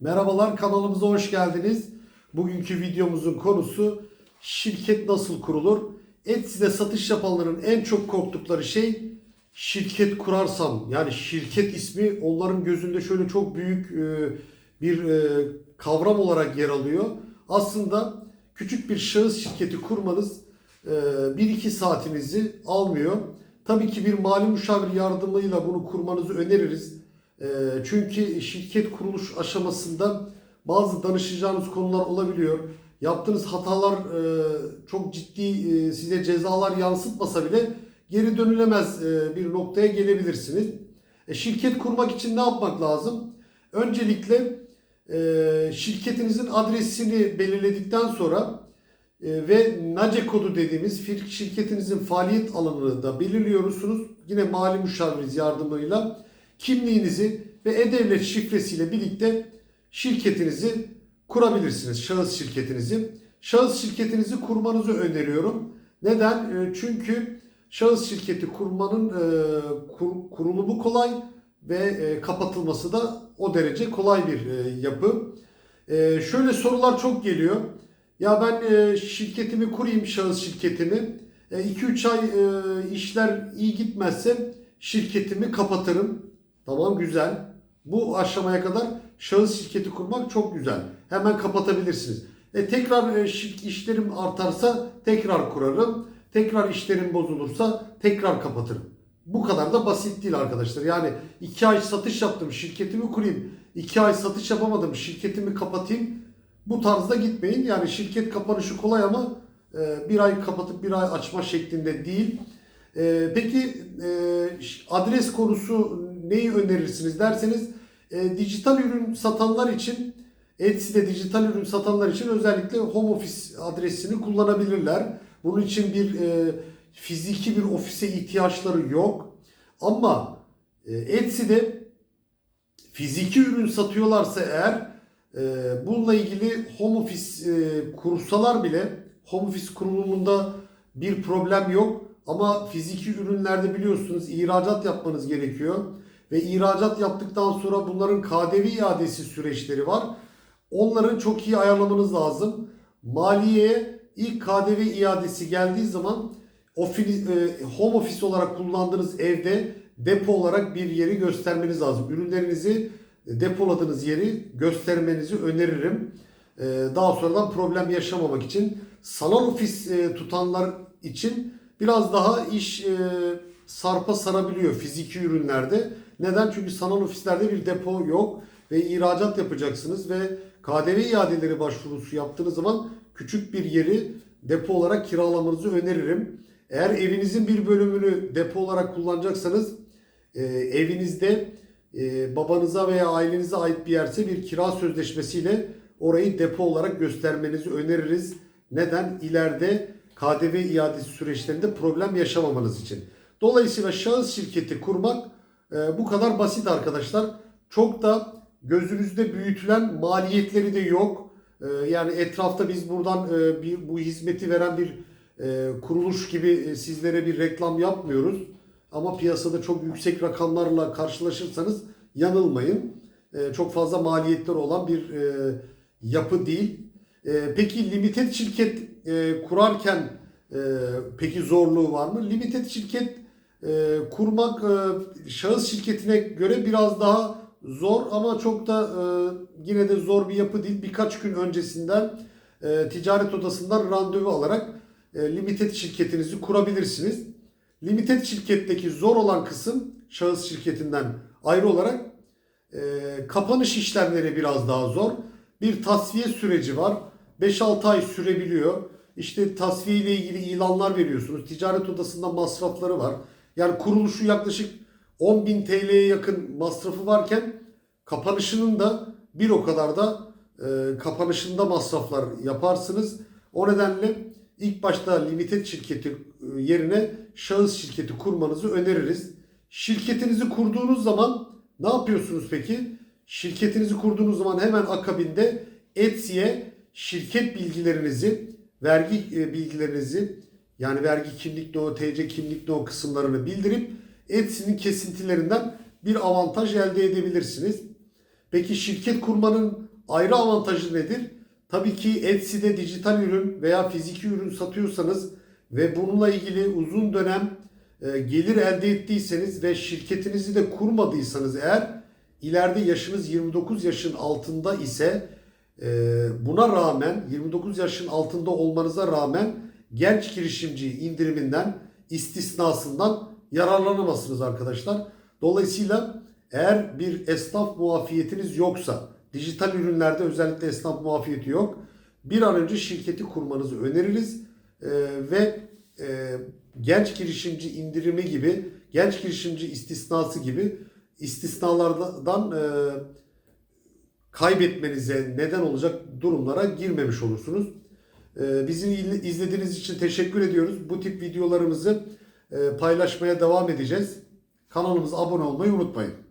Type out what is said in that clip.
Merhabalar kanalımıza hoş geldiniz. Bugünkü videomuzun konusu şirket nasıl kurulur? Etsy'de satış yapanların en çok korktukları şey şirket kurarsam yani şirket ismi onların gözünde şöyle çok büyük e, bir e, kavram olarak yer alıyor. Aslında küçük bir şahıs şirketi kurmanız 1-2 saatinizi almıyor. Tabii ki bir mali müşavir yardımıyla bunu kurmanızı öneririz. Ee, Çünkü şirket kuruluş aşamasında bazı danışacağınız konular olabiliyor. Yaptığınız hatalar e, çok ciddi e, size cezalar yansıtmasa bile geri dönülemez e, bir noktaya gelebilirsiniz. Şirket kurmak için ne yapmak lazım? Öncelikle şirketinizin adresini belirledikten sonra ve NACE kodu dediğimiz şirketinizin faaliyet alanını da belirliyorsunuz. Yine mali müşaviriz yardımıyla kimliğinizi ve e-devlet şifresiyle birlikte şirketinizi kurabilirsiniz. Şahıs şirketinizi. Şahıs şirketinizi kurmanızı öneriyorum. Neden? E, Çünkü şahıs şirketi kurmanın e, kur- kurulumu kolay ve e, kapatılması da o derece kolay bir e, yapı. E, Şöyle sorular çok geliyor. Ya ben şirketimi kurayım, şahıs şirketimi. 2-3 ay işler iyi gitmezse şirketimi kapatırım. Tamam güzel. Bu aşamaya kadar şahıs şirketi kurmak çok güzel. Hemen kapatabilirsiniz. E, tekrar e, işlerim artarsa tekrar kurarım. Tekrar işlerim bozulursa tekrar kapatırım. Bu kadar da basit değil arkadaşlar. Yani 2 ay satış yaptım, şirketimi kurayım. 2 ay satış yapamadım, şirketimi kapatayım. Bu tarzda gitmeyin. Yani şirket kapanışı kolay ama e, bir ay kapatıp bir ay açma şeklinde değil. E, Peki adres konusu neyi önerirsiniz derseniz e, dijital ürün satanlar için Etsy'de dijital ürün satanlar için özellikle home office adresini kullanabilirler. Bunun için bir e, fiziki bir ofise ihtiyaçları yok. Ama e, Etsy'de fiziki ürün satıyorlarsa eğer e, bununla ilgili home office e, kursalar bile home office kurulumunda bir problem yok. Ama fiziki ürünlerde biliyorsunuz ihracat yapmanız gerekiyor. Ve ihracat yaptıktan sonra bunların KDV iadesi süreçleri var. Onların çok iyi ayarlamanız lazım. Maliyeye ilk KDV iadesi geldiği zaman ofis, e, home office olarak kullandığınız evde depo olarak bir yeri göstermeniz lazım. Ürünlerinizi depoladığınız yeri göstermenizi öneririm. E, Daha sonradan problem yaşamamak için. Sanal ofis e, tutanlar için biraz daha iş e, sarpa sarabiliyor fiziki ürünlerde. Neden? Çünkü sanal ofislerde bir depo yok ve ihracat yapacaksınız ve KDV iadeleri başvurusu yaptığınız zaman küçük bir yeri depo olarak kiralamanızı öneririm. Eğer evinizin bir bölümünü depo olarak kullanacaksanız e, evinizde e, babanıza veya ailenize ait bir yerse bir kira sözleşmesiyle orayı depo olarak göstermenizi öneririz. Neden? İleride KDV iadesi süreçlerinde problem yaşamamanız için. Dolayısıyla şahıs şirketi kurmak e, bu kadar basit arkadaşlar. Çok da gözünüzde büyütülen maliyetleri de yok. E, yani etrafta biz buradan e, bir bu hizmeti veren bir e, kuruluş gibi e, sizlere bir reklam yapmıyoruz. Ama piyasada çok yüksek rakamlarla karşılaşırsanız yanılmayın. E, çok fazla maliyetleri olan bir e, yapı değil. E, peki limited şirket e, kurarken e, peki zorluğu var mı? Limited şirket e, kurmak e, şahıs şirketine göre biraz daha zor ama çok da e, yine de zor bir yapı değil. Birkaç gün öncesinden e, ticaret odasından randevu alarak e, limited şirketinizi kurabilirsiniz. Limited şirketteki zor olan kısım şahıs şirketinden ayrı olarak kapanış işlemleri biraz daha zor. Bir tasfiye süreci var. 5-6 ay sürebiliyor. İşte tasfiye ile ilgili ilanlar veriyorsunuz. Ticaret odasında masrafları var. Yani kuruluşu yaklaşık 10.000 TL'ye yakın masrafı varken kapanışının da bir o kadar da e, kapanışında masraflar yaparsınız. O nedenle ilk başta limited şirketi e, yerine şahıs şirketi kurmanızı öneririz. Şirketinizi kurduğunuz zaman ne yapıyorsunuz peki? Şirketinizi kurduğunuz zaman hemen akabinde Etsy'e şirket bilgilerinizi, vergi e, bilgilerinizi yani vergi kimlik no, TC kimlik no kısımlarını bildirip Etsy'nin kesintilerinden bir avantaj elde edebilirsiniz. Peki şirket kurmanın ayrı avantajı nedir? Tabii ki Etsy'de dijital ürün veya fiziki ürün satıyorsanız ve bununla ilgili uzun dönem e, gelir elde ettiyseniz ve şirketinizi de kurmadıysanız eğer ileride yaşınız 29 yaşın altında ise e, buna rağmen 29 yaşın altında olmanıza rağmen genç girişimci indiriminden istisnasından yararlanamazsınız arkadaşlar. Dolayısıyla eğer bir esnaf muafiyetiniz yoksa dijital ürünlerde özellikle esnaf muafiyeti yok. Bir an önce şirketi kurmanızı öneririz Ee, ve e, genç girişimci indirimi gibi genç girişimci istisnası gibi istisnalardan e, kaybetmenize neden olacak durumlara girmemiş olursunuz. Ee, Bizi izlediğiniz için teşekkür ediyoruz. Bu tip videolarımızı e, paylaşmaya devam edeceğiz. Kanalımıza abone olmayı unutmayın.